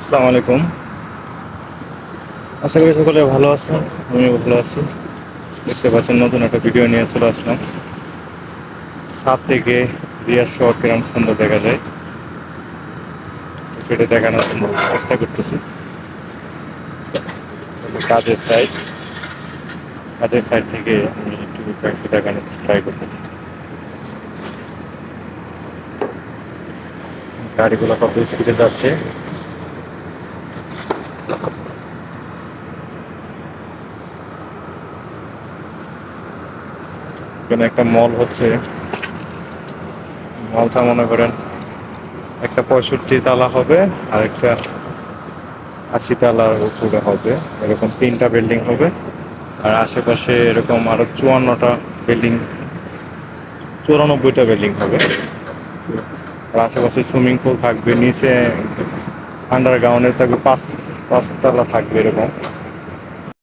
আসসালামু আলাইকুম। আশা করি সকলে ভালো আছেন, আমিও ভালো আছি। দেখতে পাচ্ছেন নতুন একটা ভিডিও নিয়ে চলে আসলাম। সাত থেকে রিয়াজ শহর কিরম সুন্দর দেখা যায়। সেটা দেখানোর চেষ্টা করতেছি। কাজের সাইড কাজের সাইড থেকে আমি একটু দেখানোর ট্রাই করতেছি। গাড়িগুলো কত স্পিডে যাচ্ছে। এখানে একটা মল হচ্ছে। মলটা মনে করেন একটা পঁয়ষট্টি তালা হবে আর একটা আশি তালার উপরে হবে। এরকম তিনটা বিল্ডিং হবে। আর আশেপাশে এরকম আরও চুয়ান্নটা বিল্ডিং, চুরানব্বইটা বিল্ডিং হবে। আর আশেপাশে সুইমিং পুল থাকবে, নিচে আন্ডারগ্রাউন্ডে থাকবে, পাঁচ পাঁচতলা থাকবে এরকম।